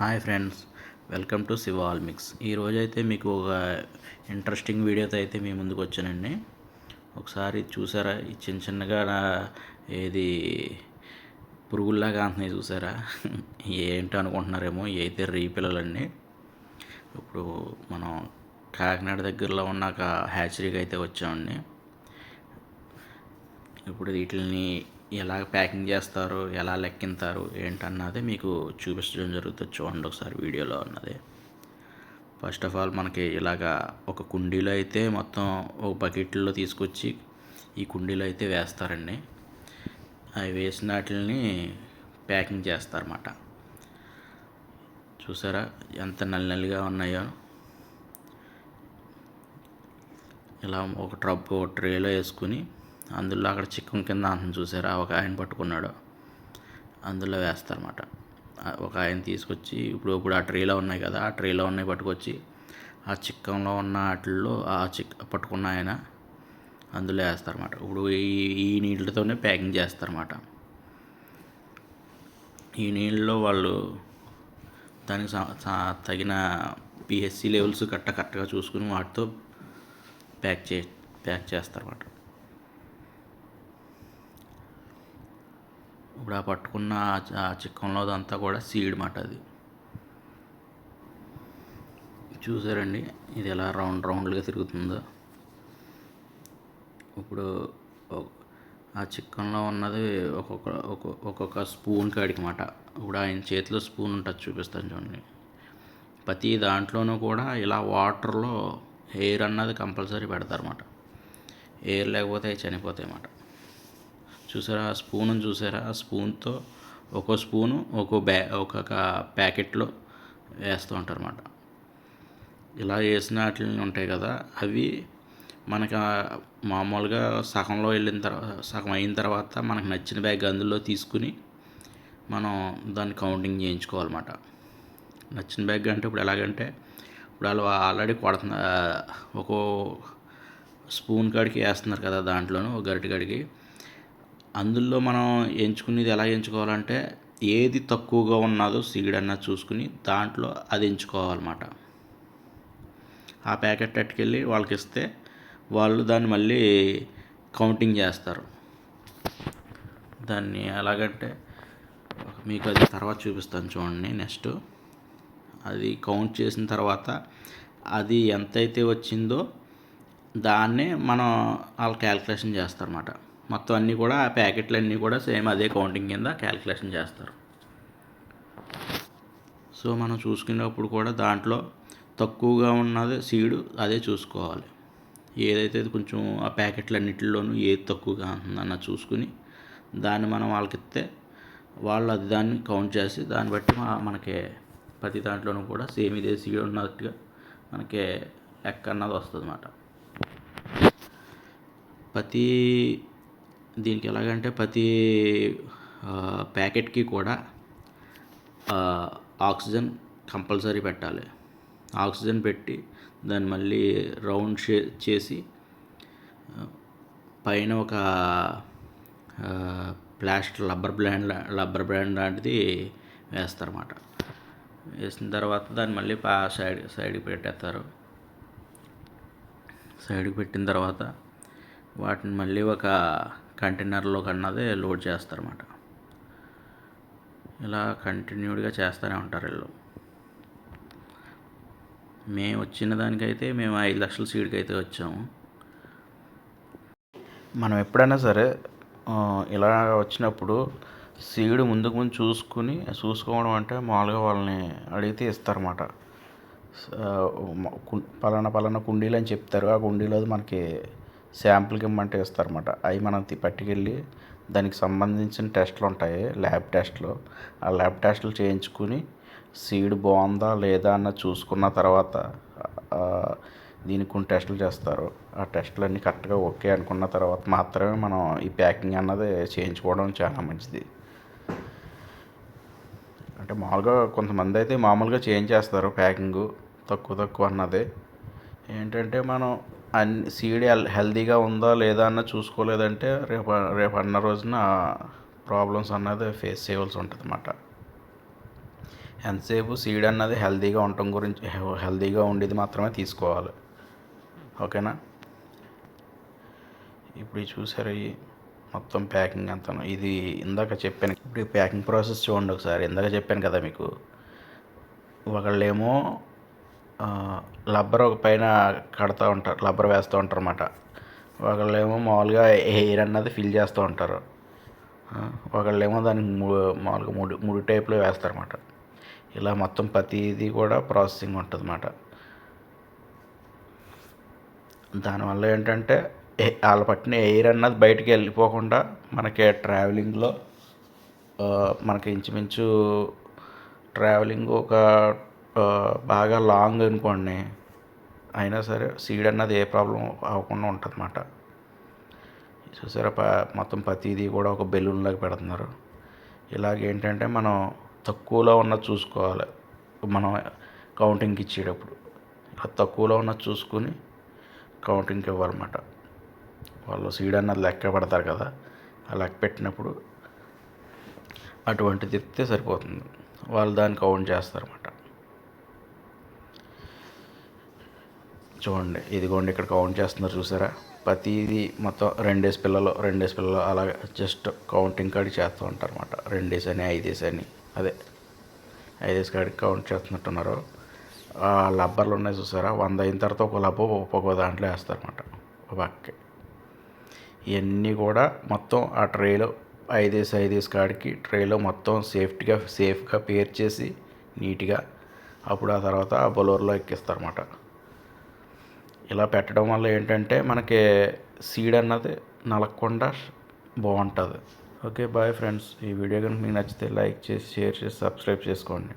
Hi friends welcome to Shiva all mix. ఈరోజు అయితే మీకు ఒక ఇంట్రెస్టింగ్ వీడియోతో అయితే మీ ముందుకు వచ్చానండి. ఒకసారి చూసారా ఈ చిన్న చిన్నగా నా- ఏది పురుగుల్లాగా అంటున్నాయి చూసారా? ఏంటో అనుకుంటున్నారేమో అయితే రీ పిల్లలండి. ఇప్పుడు మనం కాకినాడ దగ్గరలో ఉన్న ఒక హ్యాచరీకి అయితే వచ్చామండి. ఇప్పుడు వీటిని ఎలా ప్యాకింగ్ చేస్తారు ఎలా లెక్కింతారు ఏంటన్నది మీకు చూపించడం జరుగుతుంది. చూడండి ఒకసారి వీడియోలో ఉన్నది ఫస్ట్ ఆఫ్ ఆల్ మనకి ఇలాగా ఒక కుండీలో అయితే మొత్తం ఒక బకెట్లో తీసుకొచ్చి ఈ కుండీలో అయితే వేస్తారండి. అవి వేసిన వాటిని ప్యాకింగ్ చేస్తారన్నమాట. చూసారా ఎంత నల్లి నల్లిగా ఉన్నాయో. ఇలా ఒక ట్రబ్ ఒక ట్రేలో వేసుకుని అందులో అక్కడ చిక్కం కింద అంతం చూసారా? ఒక ఆయన పట్టుకున్నాడు. అందులో వేస్తారన్నమాట. ఒక ఆయన తీసుకొచ్చి ఇప్పుడు ఇప్పుడు ఆ ట్రేలో ఉన్నాయి కదా ఆ ట్రేలో ఉన్నాయి పట్టుకొచ్చి ఆ చిక్కంలో ఉన్న వాటిల్లో ఆ చిక్ పట్టుకున్న ఆయన అందులో వేస్తారన్నమాట. ఇప్పుడు ఈ ఈ నీళ్ళతోనే ప్యాకింగ్ చేస్తారన్నమాట. ఈ నీళ్ళలో వాళ్ళు దానికి తగిన పిహెచ్సి లెవెల్స్ కట్ట కరెక్ట్గా చూసుకుని వాటితో ప్యాక్ చే ప్యాక్ చేస్తారన్నమాట. ఇప్పుడు ఆ పట్టుకున్న ఆ చిక్కంలో అంతా కూడా సీడ్ మాట అది. చూసారండి ఇది ఎలా రౌండ్ రౌండ్గా తిరుగుతుందో. ఇప్పుడు ఆ చిక్కంలో ఉన్నది ఒక్కొక్క ఒక్కొక్క ఒక్కొక్క స్పూన్ కాడికి మాట. ఇప్పుడు ఆయన చేతిలో స్పూన్ ఉంటుంది చూపిస్తాను చూడండి. ప్రతి దాంట్లోనూ కూడా ఇలా వాటర్లో ఎయిర్ అన్నది కంపల్సరీ పెడతారన్నమాట ఎయిర్ లేకపోతే చనిపోతాయి అన్నమాట చూసారా? ఆ స్పూన్ చూసారా? ఆ స్పూన్తో ఒక్కో స్పూను ఒక్కో బ్యా ఒక్కొక్క ప్యాకెట్లో వేస్తూ ఉంటారు ఇలా వేసిన వాటిని ఉంటాయి కదా అవి మనకు మామూలుగా సగంలో వెళ్ళిన తర్వాత సగం అయిన తర్వాత మనకు నచ్చిన బ్యాగ్ అందులో తీసుకుని మనం దాన్ని కౌంటింగ్ చేయించుకోవాలన్నమాట. నచ్చిన బ్యాగ్ అంటే ఇప్పుడు ఎలాగంటే ఇప్పుడు వాళ్ళు ఆల్రెడీ కొడుతున్న ఒక్కో స్పూన్ కాడికి వేస్తున్నారు కదా దాంట్లోనూ ఒక గరిటె కాడికి అందులో మనం ఎంచుకునేది ఎలా ఎంచుకోవాలంటే ఏది తక్కువగా ఉన్నదో సీడ్ అన్నది చూసుకుని దాంట్లో అది ఎంచుకోవాలన్నమాట. ఆ ప్యాకెట్ పట్టుకెళ్ళి వాళ్ళకి ఇస్తే వాళ్ళు దాన్ని మళ్ళీ కౌంటింగ్ చేస్తారు. దాన్ని ఎలాగంటే మీకు అది తర్వాత చూపిస్తాను చూడండి నెక్స్ట్. అది కౌంట్ చేసిన తర్వాత అది ఎంతైతే వచ్చిందో దాన్నే మనం వాళ్ళు క్యాలిక్యులేషన్ చేస్తారన్నమాట. మొత్తం అన్నీ కూడా ఆ ప్యాకెట్లన్నీ కూడా సేమ్ అదే కౌంటింగ్ కింద క్యాలిక్యులేషన్ చేస్తారు. సో మనం చూసుకునేటప్పుడు కూడా దాంట్లో తక్కువగా ఉన్నది సీడు అదే చూసుకోవాలి. ఏదైతే కొంచెం ఆ ప్యాకెట్లన్నిటిలోనూ ఏది తక్కువగా ఉందన్న చూసుకుని దాన్ని మనం వాళ్ళకి ఇస్తే వాళ్ళు అది దాన్ని కౌంట్ చేసి దాన్ని బట్టి మనకి ప్రతి దాంట్లోనూ కూడా సేమ్ ఇదే సీడ్ ఉన్నట్టుగా మనకి లెక్క అన్నది వస్తుంది అన్నమాట ప్రతి దీనికి ఎలాగంటే ప్రతి ప్యాకెట్కి కూడా ఆక్సిజన్ కంపల్సరీ పెట్టాలి. ఆక్సిజన్ పెట్టి దాన్ని మళ్ళీ రౌండ్ షే చేసి పైన ఒక ఆ, plaster rubber bland rubber brand లాంటిది వేస్తారన్నమాట. వేసిన తర్వాత దాన్ని మళ్ళీ పా సైడ్ సైడ్కి పెట్టేస్తారు. సైడ్కి పెట్టిన తర్వాత వాటిని మళ్ళీ ఒక కంటైనర్లో కన్నదే లోడ్ చేస్తారన్నమాట. ఇలా కంటిన్యూడ్గా చేస్తూనే ఉంటారు వీళ్ళు. మేము వచ్చిన దానికైతే మేము ఐదు లక్షల సీడ్కి అయితే వచ్చాము. మనం ఎప్పుడైనా సరే ఇలా వచ్చినప్పుడు సీడ్ ముందుకు ముందు చూసుకుని చూసుకోవడం అంటే మామూలుగా వాళ్ళని అడిగితే ఇస్తారన్నమాట. పలానా పలానా కుండీలు అని చెప్తారు. ఆ కుండీలో మనకి శాంపుల్కి ఇమ్మంటే ఇస్తారన్నమాట. అవి మనం పట్టుకెళ్ళి దానికి సంబంధించిన టెస్టులు ఉంటాయి ల్యాబ్ టెస్టులు. ఆ ల్యాబ్ టెస్టులు చేయించుకుని సీడ్ బాగుందా లేదా అన్న చూసుకున్న తర్వాత దీనికి కొన్ని టెస్టులు చేస్తారు. ఆ టెస్టులు అన్నీ కరెక్ట్గా ఓకే అనుకున్న తర్వాత మాత్రమే మనం ఈ ప్యాకింగ్ అన్నది చేయించుకోవడం చాలా మంచిది. అంటే మామూలుగా కొంతమంది అయితే మామూలుగా చేంజ్ చేస్తారు ప్యాకింగ్ తక్కువ తక్కువ అన్నది. ఏంటంటే మనం అన్ని సీడ్ హెల్ హెల్తీగా ఉందా లేదా అన్న చూసుకోలేదంటే రేపు రేపు అన్న రోజున ప్రాబ్లమ్స్ అన్నది ఫేస్ చేయవలసి ఉంటుంది అన్నమాట ఎంతసేపు సీడ్ అన్నది హెల్తీగా ఉండటం గురించి హెల్తీగా ఉండేది మాత్రమే తీసుకోవాలి. ఓకేనా? ఇప్పుడు చూసారు ఈ మొత్తం ప్యాకింగ్ అంతా? ఇది ఇందాక చెప్పాను. ఇప్పుడు ప్యాకింగ్ ప్రాసెస్ చూడండి ఒకసారి. ఇందాక చెప్పాను కదా మీకు. ఒకళ్ళేమో లబ్బర్ ఒక పైన కడతా ఉంటారు లబ్బర్ వేస్తూ ఉంటారు అన్నమాట ఒకళ్ళేమో మామూలుగా ఎయిర్ అన్నది ఫిల్ చేస్తూ ఉంటారు. ఒకళ్ళు ఒకళ్ళేమో దానికి మూ మామూలుగా ముడి ముడి టైప్లో వేస్తారన్నమాట. ఇలా మొత్తం ప్రతిదీ కూడా ప్రాసెసింగ్ ఉంటుంది అన్నమాట దానివల్ల ఏంటంటే వాళ్ళ వాళ్ళు పట్టిన ఎయిర్ అన్నది బయటికి వెళ్ళిపోకుండా మనకి ట్రావెలింగ్లో మనకి ఇంచుమించు ట్రావెలింగ్ ఒక బాగా లాంగ్ అనుకోండి అయినా సరే సీడ్ అన్నది ఏ ప్రాబ్లం అవ్వకుండా ఉంటుంది అన్నమాట చూసారా ప- మొత్తం ప్రతిదీ కూడా ఒక బెలూన్ లాగా పెడుతున్నారు. ఇలాగేంటంటే మనం తక్కువలో ఉన్నది చూసుకోవాలి. మనం కౌంటింగ్కి ఇచ్చేటప్పుడు. ఇలా తక్కువలో ఉన్నది చూసుకుని కౌంటింగ్కి ఇవ్వాలన్నమాట. వాళ్ళు సీడ్ అన్నది లెక్క పెడతారు కదా ఆ లెక్క పెట్టినప్పుడు అటువంటిది చెప్తే సరిపోతుంది. వాళ్ళు దాన్ని కౌంట్ చేస్తారన్నమాట. చూడండి ఇదిగోండి ఇక్కడ కౌంట్ చేస్తున్నారు చూసారా? ప్రతిదీ మొత్తం రెండేసి పిల్లలు రెండేసి పిల్లలు అలాగే జస్ట్ కౌంటింగ్ కాడికి చేస్తూ ఉంటారు అనమాట రెండేసి అని ఐదేసి అని. అదే ఐదేసి కాడికి కౌంట్ చేస్తున్నట్టున్నారు. ఆ లబ్బర్లు ఉన్నాయి చూసారా? వంద అయిన తర్వాత ఒక లబ్బ ఒక్కొక్క దాంట్లో వేస్తారన్నమాట. ఒక పక్కకి ఇవన్నీ కూడా మొత్తం ఆ ట్రేలో ఐదేసి ఐదేసి కాడికి ట్రేలో మొత్తం సేఫ్టీగా సేఫ్గా పేర్ చేసి నీట్గా అప్పుడు ఆ తర్వాత ఆ బొలోర్లో ఎక్కిస్తారన్నమాట. ఇలా పెట్టడం వల్ల ఏంటంటే మనకి సీడ్ అన్నది నలగకుండా బాగుంటుంది. ఓకే బాయ్ ఫ్రెండ్స్ ఈ వీడియో కనుక మీకు నచ్చితే లైక్ చేసి షేర్ చేసి సబ్స్క్రైబ్ చేసుకోండి.